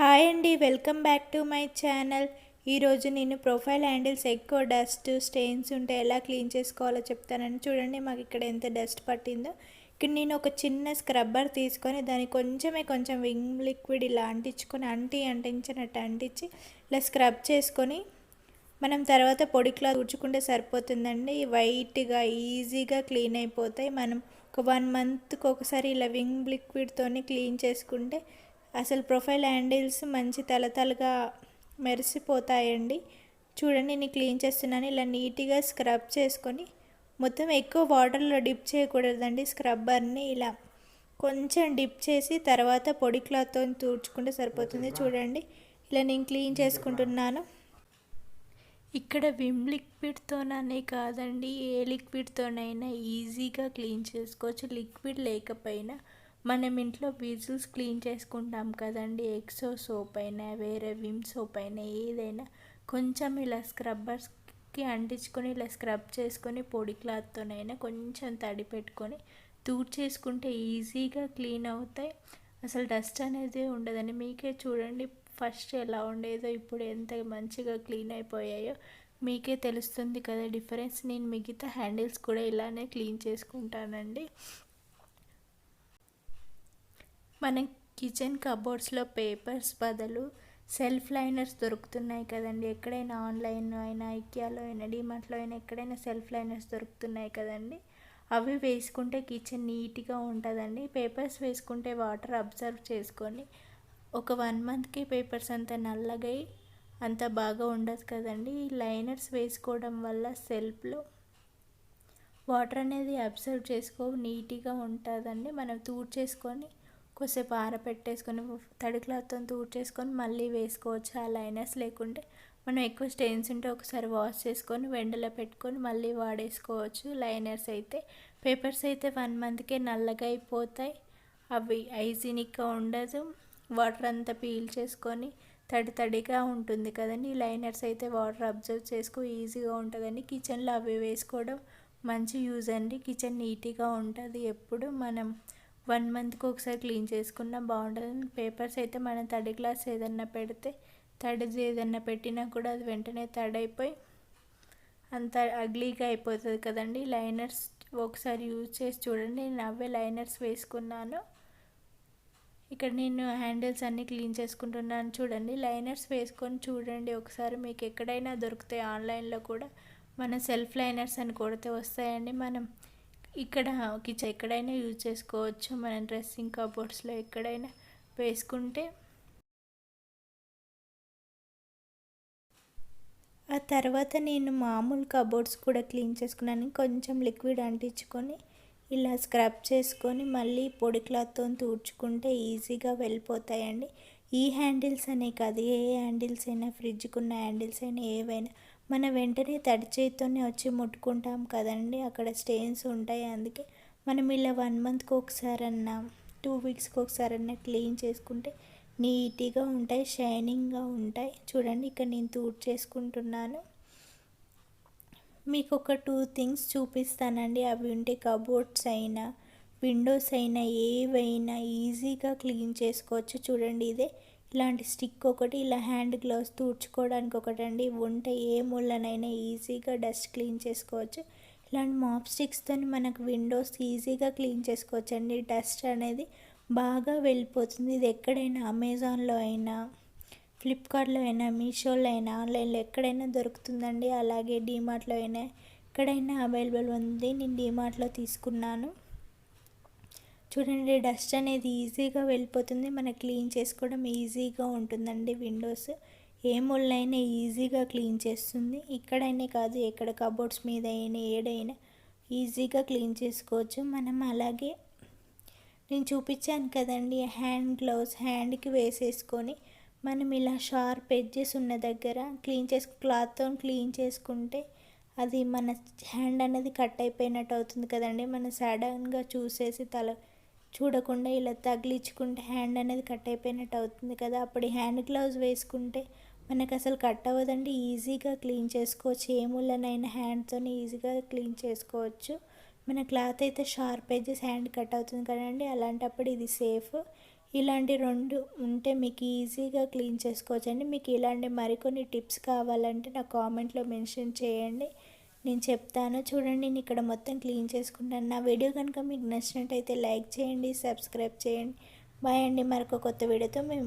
Hi అండి welcome back to my channel. ఈరోజు నేను ప్రొఫైల్ హ్యాండిల్స్ ఎక్కువ డస్ట్ స్టెయిన్స్ ఉంటే ఎలా క్లీన్ చేసుకోవాలో చెప్తానని చూడండి. మాకు ఇక్కడ ఎంత డస్ట్ పట్టిందో. ఇక్కడ నేను ఒక చిన్న స్క్రబ్బర్ తీసుకొని దాన్ని కొంచెమే కొంచెం వింగ్ లిక్విడ్ ఇలా అంటించుకొని అంటి అంటించినట్టు అంటించి ఇలా స్క్రబ్ చేసుకొని మనం తర్వాత పొడి క్లాత్ తుడుచుకుంటే సరిపోతుందండి. వైట్గా ఈజీగా క్లీన్ అయిపోతాయి. మనం ఒక వన్ మంత్కి ఒకసారి ఇలా వింగ్ లిక్విడ్తోనే క్లీన్ చేసుకుంటే అసలు ప్రొఫైల్ హ్యాండిల్స్ మంచి తలతలగా మెరిసిపోతాయండి. చూడండి నేను క్లీన్ చేస్తున్నాను. ఇలా నీట్గా స్క్రబ్ చేసుకొని మొత్తం ఎక్కువ వాటర్లో డిప్ చేయకూడదండి స్క్రబ్బర్ని. ఇలా కొంచెం డిప్ చేసి తర్వాత పొడి క్లాత్తో తుడుచుకుంటే సరిపోతుంది. చూడండి ఇలా నేను క్లీన్ చేసుకుంటున్నాను. ఇక్కడ విమ్ లిక్విడ్తోననే కాదండి ఏ లిక్విడ్తోనైనా ఈజీగా క్లీన్ చేసుకోవచ్చు. లిక్విడ్ లేకపోయినా మనం ఇంట్లో విజిల్స్ క్లీన్ చేసుకుంటాం కదండి. ఎక్సో సోప్ అయినా వేరే విమ్ సోప్ అయినా ఏదైనా కొంచెం ఇలా స్క్రబ్బర్స్కి అంటించుకొని ఇలా స్క్రబ్ చేసుకొని పొడి క్లాత్తోనైనా కొంచెం తడి పెట్టుకొని తూడ్ చేసుకుంటే ఈజీగా క్లీన్ అవుతాయి. అసలు డస్ట్ అనేది ఉండదండి. మీకే చూడండి ఫస్ట్ ఎలా ఉండేదో ఇప్పుడు ఎంత మంచిగా క్లీన్ అయిపోయాయో మీకే తెలుస్తుంది కదా డిఫరెన్స్. నేను మిగతా హ్యాండిల్స్ కూడా ఇలానే క్లీన్ చేసుకుంటానండి. మన కిచెన్ కబోర్డ్స్లో పేపర్స్ బదులు సెల్ఫ్ లైనర్స్ దొరుకుతున్నాయి కదండి. ఎక్కడైనా ఆన్లైన్ అయినా ఐకియాలో అయినా డిమార్ట్లో అయినా ఎక్కడైనా సెల్ఫ్ లైనర్స్ దొరుకుతున్నాయి కదండి. అవి వేసుకుంటే కిచెన్ నీట్గా ఉంటుందండి. పేపర్స్ వేసుకుంటే వాటర్ అబ్జర్వ్ చేసుకొని ఒక వన్ మంత్కి పేపర్స్ అంత నల్లగా అంత బాగా ఉండదు కదండి. ఈ లైనర్స్ వేసుకోవడం వల్ల సెల్ఫ్లో వాటర్ అనేది అబ్జర్వ్ చేసుకో నీట్గా ఉంటుందండి. మనం తూడ్ చేసుకొని కొద్దిసేపు ఆరబెట్టేసుకొని తడి క్లాత్తో తూడ్చేసుకొని మళ్ళీ వేసుకోవచ్చు ఆ లైనర్స్ లేకుంటే. మనం ఎక్కువ స్టెయిన్స్ ఉంటే ఒకసారి వాష్ చేసుకొని వెండలో పెట్టుకొని మళ్ళీ వాడేసుకోవచ్చు లైనర్స్ అయితే. పేపర్స్ అయితే వన్ మంత్కే నల్లగా అయిపోతాయి. అవి హైజీనిక్గా ఉండదు. వాటర్ అంతా పీల్ చేసుకొని తడి తడిగా ఉంటుంది కదండి. లైనర్స్ అయితే వాటర్ అబ్జర్వ్ చేసుకో ఈజీగా ఉంటుందండి. కిచెన్లో అవి వేసుకోవడం మంచి యూజ్ అండి. కిచెన్ నీట్గా ఉంటుంది ఎప్పుడు. మనం వన్ మంత్కి ఒకసారి క్లీన్ చేసుకున్నా బాగుంటుంది పేపర్స్ అయితే మనం తడి గ్లాస్ ఏదన్నా పెడితే తడిది ఏదన్నా పెట్టినా కూడా అది వెంటనే తడైపోయి అంత అగ్లీగా అయిపోతుంది కదండి. లైనర్స్ ఒకసారి యూజ్ చేసి చూడండి. నేను అవే లైనర్స్ వేసుకున్నాను. ఇక్కడ నేను హ్యాండిల్స్ అన్నీ క్లీన్ చేసుకుంటున్నాను చూడండి. లైనర్స్ వేసుకొని చూడండి ఒకసారి మీకు ఎక్కడైనా దొరుకుతాయి ఆన్లైన్లో కూడా. మన సెల్ఫ్ లైనర్స్ అని కొడితే వస్తాయండి. మనం ఇక్కడ కిచెన్ ఎక్కడైనా యూజ్ చేసుకోవచ్చు మన డ్రెస్సింగ్ కబోర్డ్స్లో ఎక్కడైనా వేసుకుంటే. ఆ తర్వాత నేను మామూలు కబోర్డ్స్ కూడా క్లీన్ చేసుకున్నాను. కొంచెం లిక్విడ్ అంటించుకొని ఇలా స్క్రబ్ చేసుకొని మళ్ళీ పొడి క్లాత్తో తుడుచుకుంటే ఈజీగా వెళ్ళిపోతాయండి. ఈ హ్యాండిల్స్ అనే కాదు ఏ హ్యాండిల్స్ అయినా ఫ్రిడ్జ్కి ఉన్న హ్యాండిల్స్ అయినా ఏవైనా మన వెంటనే తడి చేతితోనే వచ్చి ముట్టుకుంటాం కదండి. అక్కడ స్టెయిన్స్ ఉంటాయి. అందుకే మనం ఇలా వన్ మంత్కి ఒకసారన్నా టూ వీక్స్కి ఒకసారన్నా క్లీన్ చేసుకుంటే నీట్గా ఉంటాయి షైనింగ్గా ఉంటాయి. చూడండి ఇక్కడ నేను తూడ్ చేసుకుంటున్నాను. మీకు ఒక టూ థింగ్స్ చూపిస్తానండి. అవి ఉంటే కబోర్డ్స్ అయినా విండోస్ అయినా ఏవైనా ఈజీగా క్లీన్ చేసుకోవచ్చు. చూడండి ఇదే ఇలాంటి స్టిక్ ఒకటి ఇలా హ్యాండ్ గ్లౌస్ తుడుచుకోవడానికి ఒకటి అండి ఉంటే ఏ ముళ్ళనైనా ఈజీగా డస్ట్ క్లీన్ చేసుకోవచ్చు. ఇలాంటి మాప్ స్టిక్స్తో మనకు విండోస్ ఈజీగా క్లీన్ చేసుకోవచ్చు అండి డస్ట్ అనేది బాగా వెళ్ళిపోతుంది. ఇది ఎక్కడైనా అమెజాన్లో అయినా ఫ్లిప్కార్ట్లో అయినా మీషోలో అయినా ఆన్లైన్లో ఎక్కడైనా దొరుకుతుందండి. అలాగే డీమార్ట్లో అయినా ఎక్కడైనా అవైలబుల్ ఉంది. నేను డీమార్ట్లో తీసుకున్నాను. చూడండి డస్ట్ అనేది ఈజీగా వెళ్ళిపోతుంది. మన క్లీన్ చేసుకోవడం ఈజీగా ఉంటుందండి విండోస్. ఏ ముళ్ళైనా ఈజీగా క్లీన్ చేస్తుంది. ఇక్కడైనా కాదు ఎక్కడ కబోర్డ్స్ మీద అయినా ఏడైనా ఈజీగా క్లీన్ చేసుకోవచ్చు. మనం అలాగే నేను చూపించాను కదండి హ్యాండ్ గ్లౌస్ హ్యాండ్కి వేసేసుకొని మనం ఇలా షార్ప్ ఎడ్జెస్ ఉన్న దగ్గర క్లీన్ చేసు క్లాత్తో క్లీన్ చేసుకుంటే అది మన హ్యాండ్ అనేది కట్ అయిపోయినట్టు అవుతుంది కదండి. మనం సడన్గా చూసేసి తల చూడకుండా ఇలా తగిలించుకుంటే హ్యాండ్ అనేది కట్ అయిపోయినట్టు అవుతుంది కదా. అప్పుడు హ్యాండ్ గ్లౌజ్ వేసుకుంటే మనకు అసలు కట్ అవ్వదండి. ఈజీగా క్లీన్ చేసుకోవచ్చు. ఏ ముళ్ళనైనా హ్యాండ్తో ఈజీగా క్లీన్ చేసుకోవచ్చు. మన క్లాత్ అయితే షార్ప్ ఎడ్జెస్ హ్యాండ్ కట్ అవుతుంది కదండి. అలాంటప్పుడు ఇది సేఫ్. ఇలాంటి రెండు ఉంటే మీకు ఈజీగా క్లీన్ చేసుకోవచ్చండి. మీకు ఇలాంటి మరికొన్ని టిప్స్ కావాలంటే నా కామెంట్లో మెన్షన్ చేయండి. నేను చెప్తాను. చూడండి నేను ఇక్కడ మొత్తం క్లీన్ చేసుకుంటాను. నా వీడియో కనుక మీకు నచ్చినట్టయితే లైక్ చేయండి సబ్స్క్రైబ్ చేయండి. బాయ్ అండి. మరొక కొత్త వీడియోతో మేము